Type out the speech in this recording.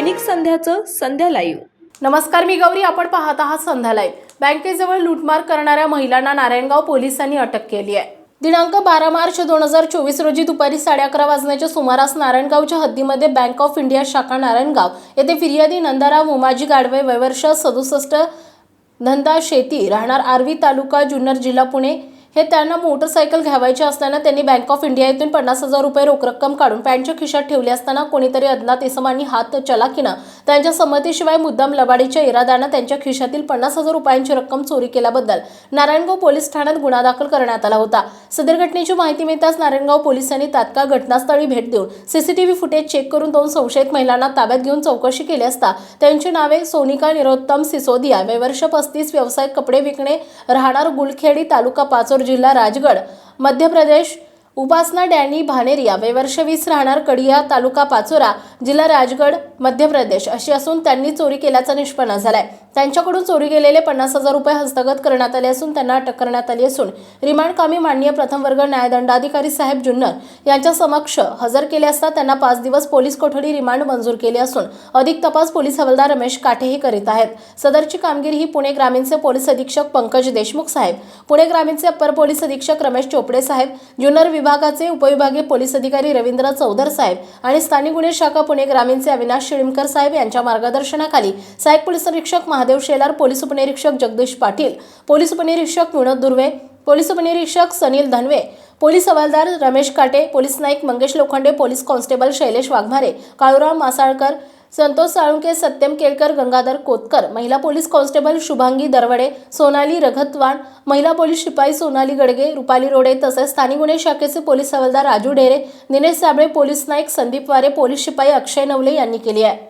दैनिक संध्याचं संध्या live नमस्कार मी गौरी. आपण पाहत आहात संध्यालय बँकेजवळ लूटमार करणाऱ्या महिलांना नारायणगाव पोलिसांनी अटक केली आहे. दिनांक बारा मार्च दोन हजार चोवीस रोजी दुपारी साडे अकरा वाजण्याच्या सुमारास नारायणगावच्या हद्दीमध्ये बँक ऑफ इंडिया शाखा नारायणगाव येथे फिर्यादी नंदाराम उमाजी गाडवे वयवर्ष सदुसष्ट धंदा शेती राहणार आर्वी तालुका जुन्नर जिल्हा पुणे हे त्यांना मोटरसायकल घ्यावायचे असताना त्यांनी बँक ऑफ इंडिया येथून पन्नास हजार रुपये रोख रक्कम काढून पॅन्टच्या खिशात ठेवली असताना कोणीतरी अज्ञात इसमांनी हात चलाकीनं त्यांच्या संमतीशिवाय मुद्दाम लबाडीच्या इराद्यानं त्यांच्या खिशातील पन्नास हजार रुपयांची रक्कम चोरी केल्याबद्दल नारायणगाव पोलीस ठाण्यात गुन्हा दाखल करण्यात आला होता. सदर घटनेची माहिती मिळताच नारायणगाव पोलिसांनी तात्काळ घटनास्थळी भेट देऊन सीसीटीव्ही फुटेज चेक करून दोन संशयित महिलांना ताब्यात घेऊन चौकशी केली असता त्यांची नावे सोनिका निरोत्तम सिसोदिया वयवर्ष पस्तीस व्यवसाय कपडे विकणे राहणार गुलखेडी तालुका पाचोर जिल्हा राजगड मध्य प्रदेश उपासना डॅनी भानेरिया वयवर्ष वीस राहणार कडिया तालुका पाचोरा जिल्हा राजगड मध्य प्रदेश अशी असून त्यांनी चोरी केल्याचा निष्पन्न झालाय. त्यांच्याकडून चोरी गेलेले पन्नास हजार रुपये हस्तगत करण्यात आले असून त्यांना अटक करण्यात आली असून रिमांड कामी माननीय प्रथम वर्ग न्यायदंडाधिकारी साहेब जुन्नर यांच्या समक्ष हजर केले असता त्यांना पाच दिवस पोलीस कोठडी रिमांड मंजूर केली असून अधिक तपास पोलीस हवालदार रमेश काठेही करीत आहेत. सदरची कामगिरी ही पुणे ग्रामीणचे पोलीस अधीक्षक पंकज देशमुख साहेब पुणे ग्रामीणचे अप्पर पोलीस अधीक्षक रमेश चोपडे साहेब जुन्नर विभागाचे उपविभागीय पोलीस अधिकारी रवींद्र चौधर साहेब आणि स्थानिक गुन्हे शाखा पुणे ग्रामीणचे अविनाश शिळीमकर साहेब यांच्या मार्गदर्शनाखाली सहाय्यक पोलीस निरीक्षक महादेव शेलार पोलीस उपनिरीक्षक जगदीश पाटील पोलीस उपनिरीक्षक विनोद दुर्वे पोलीस उपनिरीक्षक सनील धनवे पोलीस हवालदार Ramesh Kate police Naik Mangesh Lokhande police constable Shailesh Waghmare Kaluram Masalkar Santosh Salunke Satyam Kelkar Gangadhar Kotkar महिला पोलीस कॉन्स्टेबल शुभांगी दरवडे सोनाली रघतवाण महिला पोलीस शिपाई सोनाली गडगे रुपाली रोडे तसेच स्थानिक गुन्हे शाखेचे पोलीस हवालदार राजू ढेरे दिनेश साबळे पोलीस नाईक संदीप वारे पोलीस शिपाई अक्षय नवले यांनी केली आहे.